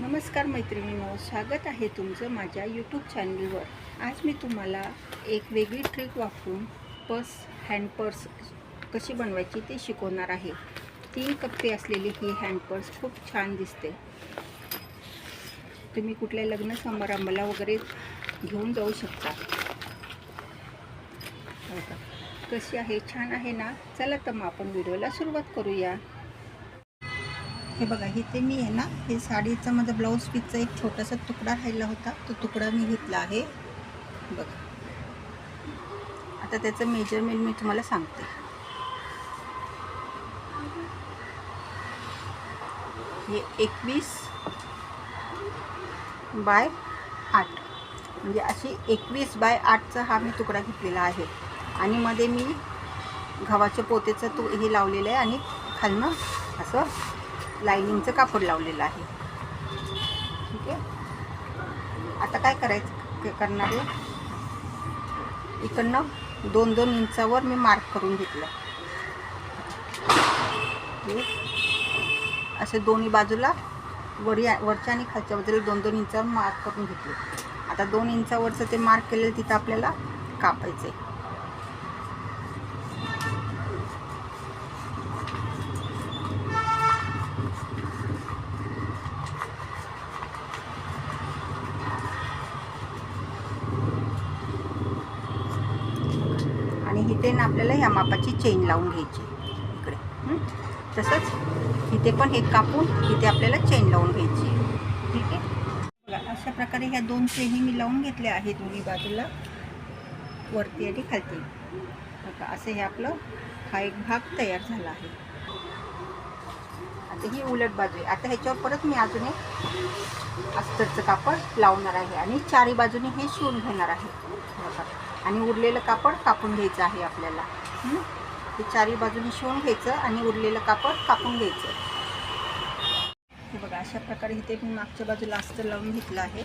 नमस्कार मैत्रिणींनो स्वागत आहे तुमचं माझ्या यूट्यूब चॅनलवर आज मी तुम्हाला एक वेगळी ट्रिक वापरून पर्स हँड पर्स कशी बनवायची ते शिकवणार आहे. तीन कप्पे असलेली ही हँड पर्स खूप छान दिसते. तुम्ही कुठल्या लग्न समारंभाला वगैरे घेऊन जाऊ शकता. कशी आहे? छान आहे ना? चला तर मग आपण व्हिडिओला सुरुवात करूया. हे बघा इथे मी आहे ना हे साडीचा माझा ब्लाऊज पीसचा एक छोटासा तुकडा राहिला होता. तो तुकडा मी घेतला आहे. बघा. आता त्याचं मेजरमेंट मी तुम्हाला सांगते. हे एकवीस बाय आठ. म्हणजे अशी एकवीस बाय आठचा हा मी तुकडा घेतलेला आहे. आणि मध्ये मी गव्हाच्या पोतेचं तू हे लावलेलं आहे आणि खालनं असं लायनिंगचं कापड लावलेलं आहे. ठीक आहे? आता काय करायचं करणार आहे? इकडनं दोन दोन इंचावर मी मार्क करून घेतलं. असे दोन्ही बाजूला वरी वरच्या आणि खालच्या बाजूला दोन दोन इंचावर मार्क करून घेतले. आता दोन इंचावरचं ते मार्क केलेलं तिथं आपल्याला कापायचं आहे आणि इथे ना आपल्याला या मापाची चेन लावून घ्यायची इकडे. तसंच इथे पण हे कापून इथे आपल्याला चेन लावून घ्यायची ठीक आहे? बघा अशा प्रकारे ह्या दोन चेनी मी लावून घेतल्या आहेत दोन्ही बाजूला. वरती आणि खालती. बघा असं हे आपलं हा एक भाग तयार झाला आहे. आता ही उलट बाजू आहे. आता ह्याच्यावर परत मी अजून एक अस्तरचं कापड लावणार आहे आणि चारी बाजूने हे शिवून घेणार आहे. बघा. आणि उरलेलं कापड कापून घ्यायचं आहे आपल्याला. हे? चारी बाजूने शिवून घ्यायचं आणि उरलेलं कापड कापून घ्यायचं. हे बघा अशा प्रकारे इथे मी मागच्या बाजूला अस्तर लावून घेतलं आहे.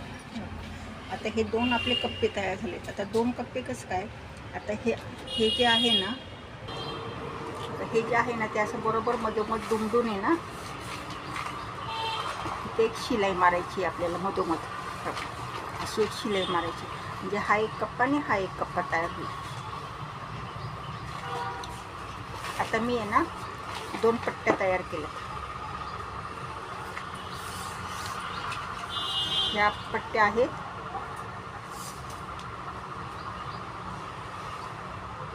आता हे दोन आपले कप्पे तयार झालेत. आता दोन कप्पे कसं काय? आता हे हे जे आहे ना हे जे आहे ना ते असं बरोबर मधोमध दुमडून आहे ना इथे एक शिलाई मारायची आहे आपल्याला मधोमध. अशी एक शिलाई मारायची. म्हणजे हा एक कप्पा आणि हा एक कप्पा तयार होईल आता मी आहे ना दोन पट्ट्या तयार केल्या. ह्या पट्ट्या आहेत.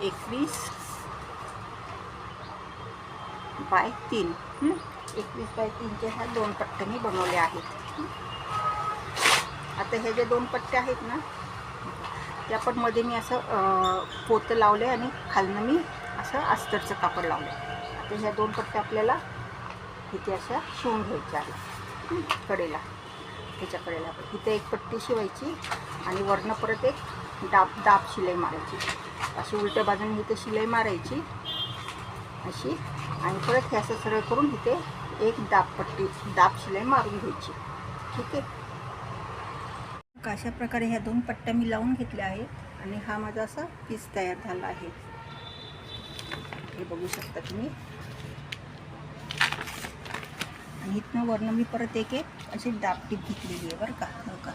एकवीस बाय तीन. एकवीस बाय तीनच्या ह्या दोन पट्ट्या मी बनवल्या आहेत. आता ह्या ज्या दोन पट्ट्या आहेत ना त्या पण मध्ये मी असं पोतं लावलं आहे आणि खालनं मी असं अस्तरचं कापड लावलं. आता ह्या दोन पट्ट्या आपल्याला इथे अशा शिवून घ्यायच्या आहेत. कडेला. ह्याच्या कडेला पण इथे एक पट्टी शिवायची आणि वरनं परत एक डाब दाब शिलाई मारायची. अशी उलट्या बाजूने इथे शिलाई मारायची. अशी. आणि परत हे असं सरळ करून इथे एक दाब पट्टी दाब शिलाई मारून घ्यायची. ठीक आहे? अशा प्रकारे ह्या दोन पट्ट्या मी लावून घेतल्या आहेत आणि हा माझा असा पीस तयार झाला आहे. हे बघू शकता तुम्ही. आणि इथनं वरनं मी परत एक एक अशी डापटीप घेतलेली आहे बरं का हो का?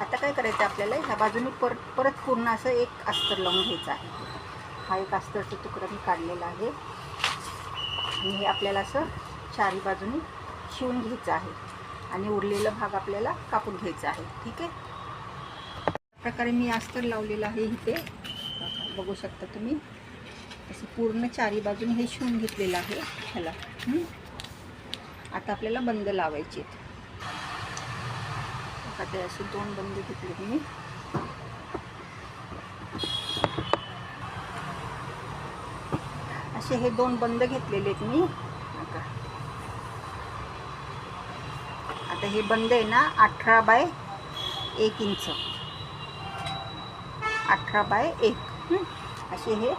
आता काय करायचं आपल्याला? ह्या बाजूने परत परत पूर्ण असं एक अस्तर लावून घ्यायचं आहे. हा एक अस्तरचा तुकडा मी काढलेला आहे. आणि हे आपल्याला असं चारी बाजूने शिवून घ्यायचं आहे. आणि उरलेला भाग आपल्याला कापून घ्यायचा आहे. ठीक आहे? प्रकारे मी अस्तर लावलेलं आहे इथे. बघू शकता तुम्ही. असं पूर्ण चारी बाजूने हे शिवून घेतलेलं आहे ह्याला. आता आपल्याला बंद लावायचे आता असे दोन बंद घेतले मी. असे हे दोन बंद घेतलेले आहेत मी आता आता हे बंद आहे ना अठरा बाय एक इंच. अठरा बाय एक. असे हे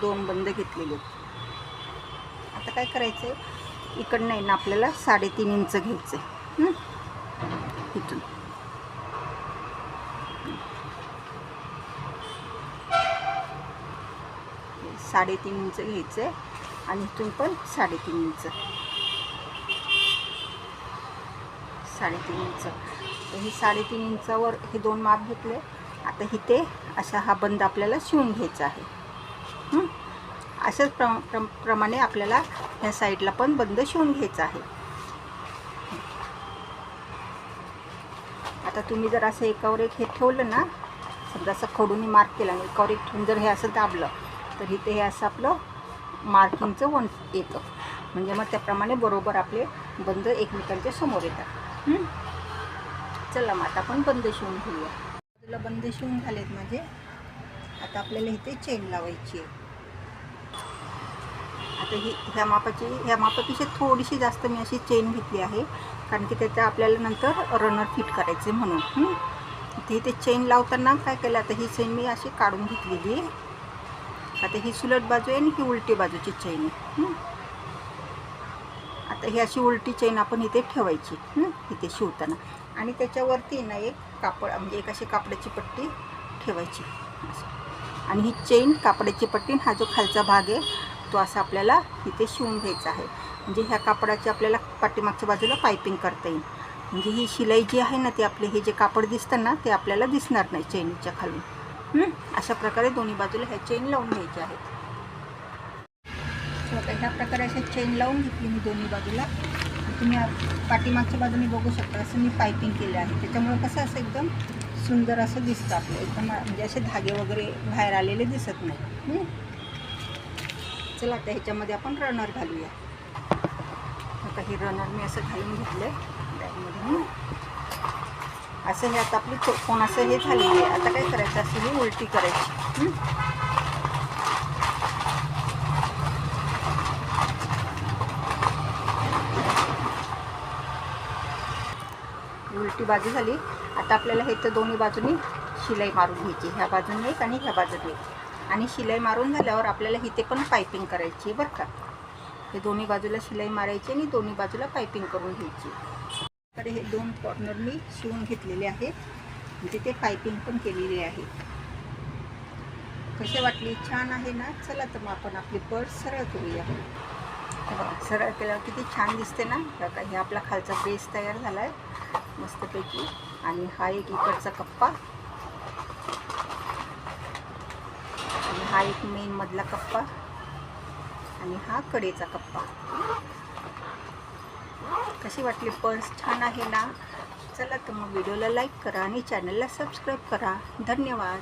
दोन बंद घेतलेले आहेत. आता काय करायचं आहे इकडनं आहे ना आपल्याला साडेतीन इंच घ्यायचं आहे इथून. साडेतीन इंच घ्यायचं आहे आणि इथून पण साडेतीन इंच. साडेतीन इंच. तर ही साडेतीन इंचावर हे दोन माप घेतले. आता इथे असा हा बंद आपल्याला शिवून घ्यायचा आहे. अशाच प्र प्र प्रमाणे आपल्याला ह्या साईडला पण बंद शिवून घ्यायचा आहे. आता तुम्ही जर असं एकावर एक हे ठेवलं ना समजा असं खडून मार्क केला आणि एकावर एक ठेवून जर हे असं दाबलं तर इथे हे असं आपलं मार्किंगचं वन येतं. म्हणजे मग त्याप्रमाणे बरोबर आपले बंद एकमेकांच्या समोर येतात. चला मग आता आपण बंद शिवून घेऊया तुला बंद शिवून झालेत माझे. आता आपल्याला इथे चेन लावायची आहे. आता ही ह्या मापाची ह्या मापापेक्षा थोडीशी जास्त मी अशी चेन घेतली आहे. कारण की त्याचा आपल्याला नंतर रनर फिट करायचे म्हणून. इथे इथे चेन लावताना काय केलं आता ही चेन मी अशी काढून घेतलेली आहे. आता ही सुलट बाजू आहे आणि ही उलटी बाजूची चेन आहे. आता ही अशी उलटी चेन आपण इथे ठेवायची इथे शिवताना. आणि त्याच्यावरती ना एक कापड म्हणजे एक अशी कापडाची पट्टी ठेवायची. आणि ही चेन कापडाची पट्टी आणि हा जो खालचा भाग आहे तो असा आपल्याला इथे शिवून घ्यायचा आहे. म्हणजे ह्या कापडाची आपल्याला पाठीमागच्या बाजूला पायपिंग करता येईल. म्हणजे ही शिलाई जी आहे ना ती आपले हे जे कापड दिसतं ना ते आपल्याला दिसणार नाही चेनीच्या खालून. अशा प्रकारे दोन्ही बाजूला ह्या चेन लावून घ्यायच्या आहेत. तर ह्या प्रकारे अशा चेन लावून घेतली मी दोन्ही बाजूला. तुम्ही पाठीमागच्या बाजूने बघू शकता असं मी पायपिंग केलं आहे. त्याच्यामुळं कसं असं एकदम सुंदर असं दिसतं आपलं एकदम म्हणजे असे धागे वगैरे बाहेर आलेले दिसत नाही. चला आता ह्याच्यामध्ये आपण रनर घालूया. आता हे रनर मी असं घालून घेतलं आहे बॅगमध्ये असं हे आता आपली चौकोन असं हे झालेली आहे. आता काय करायचं? असं ही उलटी करायची. बाजू झाली. आता आपल्याला हे तर दोन्ही बाजूनी शिलाई मारून घ्यायची. ह्या बाजूने एक आणि ह्या बाजूने एक. आणि शिलाई मारून झाल्यावर आपल्याला इथे पण पायपिंग करायची आहे बरं का. हे दोन्ही बाजूला शिलाई मारायची आणि दोन्ही बाजूला पायपिंग करून घ्यायची. तर हे दोन कॉर्नर मी शिवून घेतलेले आहेत. म्हणजे ते पायपिंग पण केलेली आहे. कसे वाटली? छान आहे ना? चला तर मग आपण आपली पर्स सरळ करूया. सरळ केल्यावर किती छान दिसते ना? बघा हे आपला खालचा बेस तयार झाला आहे मस्तपैकी. आणि हा एक इकडचा कप्पा. आणि हा एक मेन मधला कप्पा. आणि हा कडेचा कप्पा. कशी वाटली पर्स छान आहे ना? चला तर मग व्हिडिओला लाईक करा आणि चॅनलला सबस्क्राईब करा. धन्यवाद.